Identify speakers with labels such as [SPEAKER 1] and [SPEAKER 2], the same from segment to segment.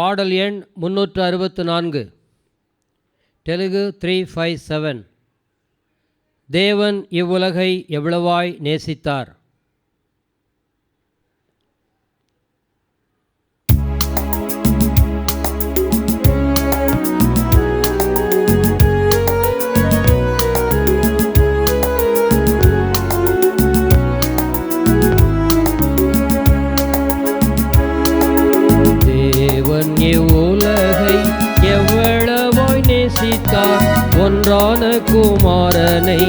[SPEAKER 1] பாடல் எண் முன்னூற்று அறுபத்து நான்கு. தெலுங்கு த்ரீ ஃபைவ் செவன் தேவன் இவ்வுலகை எவ்வளவாய் நேசித்தார்? எவ்வளவாய் ஒன்றான குமாரனை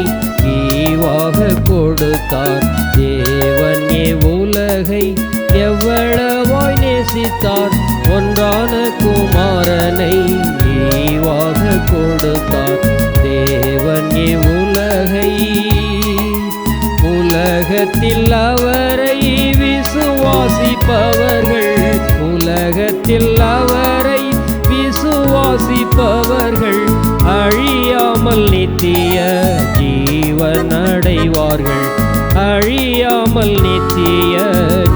[SPEAKER 1] ஈவாக கொடுத்தார். தேவன் உலகை எவ்வளவாய் நேசித்தார். ஒன்றான குமாரனை ஈவாக கொடுத்தார். தேவன் உலகை உலகத்தில் அவரை விசுவாசிப்பவர்கள் உலகத்தில் அவரை விசுவாசிப்பவர்கள். அழியாமல் நித்திய ஜீவன் அடைவார்கள் அழியாமல் நித்திய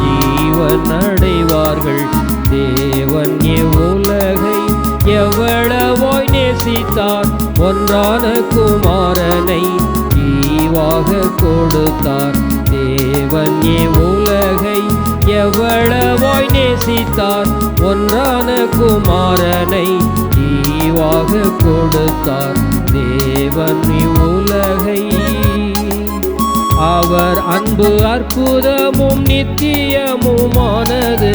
[SPEAKER 1] ஜீவன் அடைவார்கள் தேவன் எவ்வுலகை எவ்வளவாய் நேசித்தார். ஒன்றான குமாரனை ஜீவாக கொடுத்தார். தேவன் எவ்வுலகை எவ்வளவாய் நேசித்தார். ஒன்றான குமாரனை ஜீவாக கொடுத்தார். தேவன் உலகை. அவர் அன்பு அற்புதமும் நித்தியமுமானது.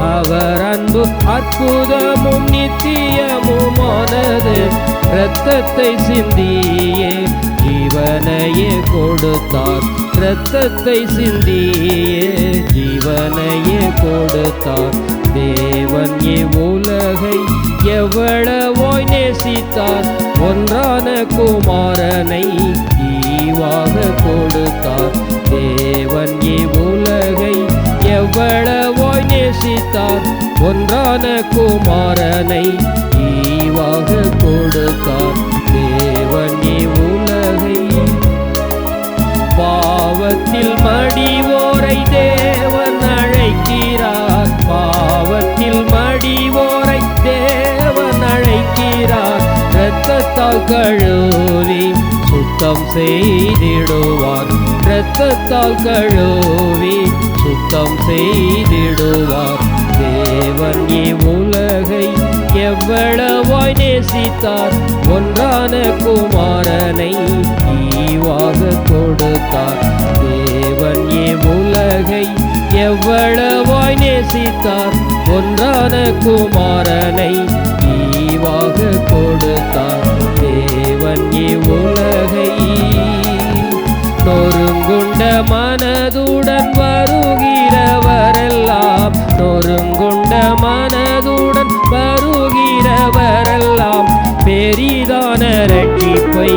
[SPEAKER 1] அவர் அன்பு அற்புதமும் நித்தியமுமானது. இரத்தத்தை சிந்தியே ஜீவனையே கொடுத்தார். இரத்தத்தை சிந்தியே ஜீவனையே கொடுத்தார். தேவன் இவ்வுலகை எவ்வளவோய் நேசித்தார். ஒன்றான குமாரனை ஈவாக கொடுத்தார். தேவன் இவ்வுலகை எவ்வளவோய் நேசித்தார். ஒன்றான குமாரனை ஈவாக கொடுத்தார். தேவன் இவ்வுலகை பாவத்தில் மடி கழுவி சுத்தம் செய்திடுவார். இரத்தத்தால் கழுவி சுத்தம் செய்திடுவார். தேவன் இவ்வுலகை எவ்வளவாய் நேசித்தார். ஒன்றான குமாரனை ஈவாக கொடுத்தார். தேவன் இவ்வுலகை எவ்வளவாய் நேசித்தார். ஒன்றான குமாரனை ஈவாக கொடுத்தார். இவ்வுலகை நொறுங்குண்ட மனதுடன் வருகிறவரெல்லாம் நொறுங்குண்ட மனதுடன் வருகிறவரெல்லாம் பெரிதான ரட்சிப்பை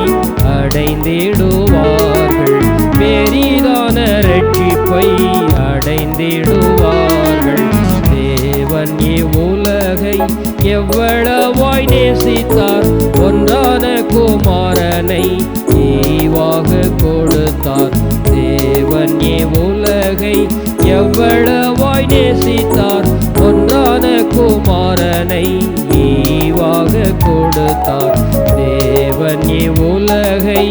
[SPEAKER 1] அடைந்திடுவார்கள். பெரிதான ரட்சிப்பை உலகை எவ்வளவாய் நேசித்தார்? ஒன்றான குமாரனை ஈவாக கொடுத்தார். தேவன் ஏ உலகை எவ்வளவாய் நேசித்தார்? ஒன்றான குமாரனை ஈவாக கொடுத்தார். தேவன் ஏ உலகை